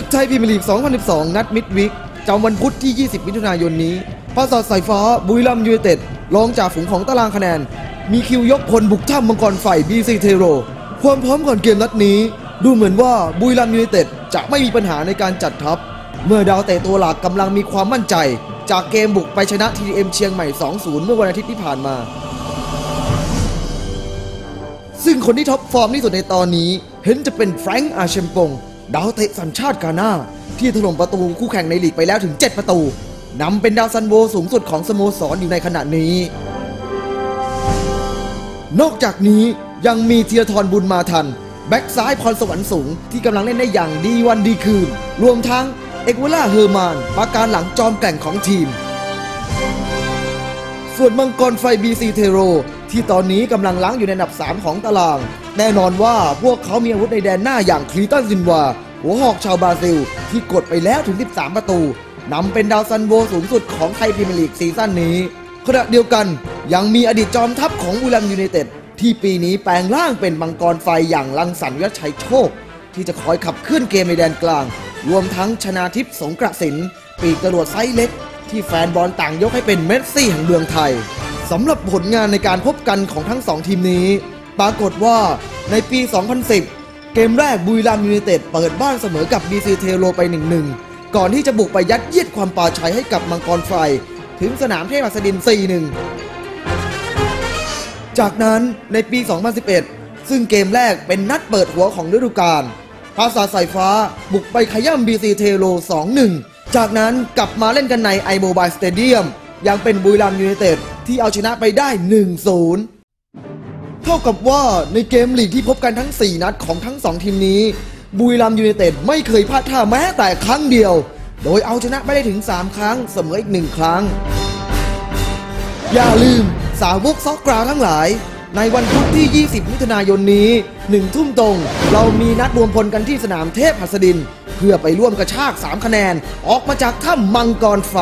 ยพรีเมียร์ลีก 2012 นัดมิดวิกจำวันพุธที่ 20 มิถุนายนนี้ปราสาทสายฟ้า บุรีรัมยูไนเต็ด รองจากฝูงของตารางคะแนน มีคิวยกพลบุกถ้ำมังกรไฟบีซีเทโร ความพร้อมก่อนเกมนัดนี้ ดูเหมือนว่าบุรีรัมยูไนเต็ดจะไม่มีปัญหาในการจัดทัพ เมื่อดาวเตะตัวหลักกำลังมีความมั่นใจ จากเกมบุกไปชนะ TDM เชียงใหม่ 2-0 เมื่อวันอาทิตย์ที่ผ่านมา ซึ่งคนที่ท็อปฟอร์มที่สุดในตอนนี้ เห็นจะเป็นแฟรงค์อาเชมปง ดาวเตะสัญชาติกาหน้า ที่ถล่มประตูคู่แข่งในลีกไปแล้วถึง 7 ประตูนำเป็นดาวซันโวสูงสุดของสโมสรอยู่ในขณะนี้ นอกจากนี้ยังมีเทียทรบุญมาทัน แบ็กซ้ายพรสวรรค์สูงที่กำลังเล่นได้อย่างดีวันดีคืน รวมทั้งเอกวล่าเฮอร์มานปราการหลังจอมแก่งของทีม ส่วนมังกรไฟบีซีเทโร ที่ตอนนี้กำลังล้างอยู่ในอันดับ 3 ของตาราง แน่นอนว่าพวกเขามีอาวุธในแดนหน้าอย่างคลีตันซินวา หัวหอกชาวบราซิล ที่กดไปแล้วถึง 13 ประตูนำเป็นดาวซันโวสูงสุดของไทยพรีเมียร์ลีกซีซั่นนี้ ขณะเดียวกันยังมีอดีตจอมทัพของบุรีรัมยูไนเต็ดที่ปีนี้แปลงร่างเป็นมังกรไฟอย่างลังสรรค์วิชัยโชค ที่จะคอยขับเคลื่อนเกมในแดนกลาง รวมทั้งชนาทิพย์สงกระสินปีกจรวดไซส์เล็ก ที่แฟนบอลต่างยกให้เป็นเมสซี่แห่งเมืองไทยสำหรับผลงานในการพบกันของทั้งสองทีมนี้ ปรากฏว่าในปี 2010 เกมแรกบุรีรัมย์ยูไนเต็ดเปิดบ้านเสมอกับ BC เทโรไป 1-1 ก่อนที่จะบุกไปยัดเยียดความป่าชัยให้กับมังกรไฟ ถึงสนามเทพหัสดิน 4-1 จากนั้นในปี 2011 ซึ่งเกมแรกเป็นนัดเปิดหัวของฤดูกาลภาษาสายฟ้าบุกไปขย่ำ BC เทโร2-1 จากนั้นกลับมาเล่นกันในไอโมบายสเตเดียมยังเป็นบุรีรัมย์ยูไนเต็ดที่เอาชนะไปได้ 1-0 เท่ากับว่าในเกมลีกที่พบกันทั้ง 4 นัดของทั้ง 2 ทีมนี้ บุรีรัมยูไนเต็ดไม่เคยพลาดท่าแม้แต่ครั้งเดียว โดยเอาชนะไปได้ถึง 3 ครั้งเสมออีก 1 ครั้ง อย่าลืมสาวกซอกกราวทั้งหลาย ในวันพุธที่ 20 มิถุนายนนี้ 1 ทุ่มตรง เรามีนัดรวมพลกันที่สนามเทพหัสดิน เพื่อไปร่วมกระชาก 3 คะแนนออกมาจากถ้ำมังกรไฟ